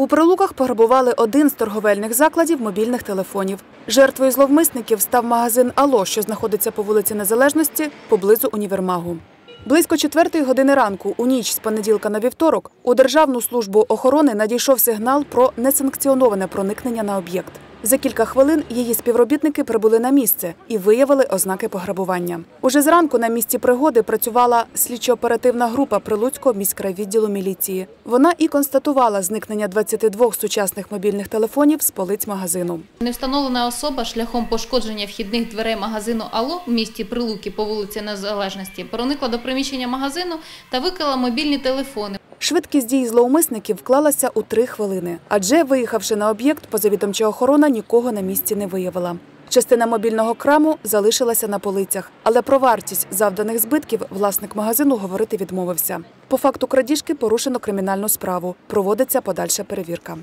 У прилуках пограбували один з торговельних закладів мобільних телефонів. Жертвою зловмисників став магазин Ало, що знаходиться по вулиці Незалежності поблизу універмагу. Близько четвертої години ранку, у ніч з понеділка на вівторок, у Державну службу охорони надійшов сигнал про несанкціоноване проникнення на об'єкт. За кілька хвилин її співробітники прибули на місце і виявили ознаки пограбування. Уже зранку на місці пригоди працювала слідчо-оперативна група Прилуцького міськрайвідділу міліції. Вона і констатувала зникнення 22 сучасних мобільних телефонів з полиць магазину. Невстановлена особа шляхом пошкодження вхідних дверей магазину Ало в місті Прилуки по вулиці Незалежності проникла до приміщення магазину та викрала мобільні телефони. Швидкість дій зловмисників вклалася у три хвилини, адже, виїхавши на об'єкт, позавідомча охорона нікого на місці не виявила. Частина мобільного краму залишилася на полицях, але про вартість завданих збитків власник магазину говорити відмовився. По факту крадіжки порушено кримінальну справу. Проводиться подальша перевірка.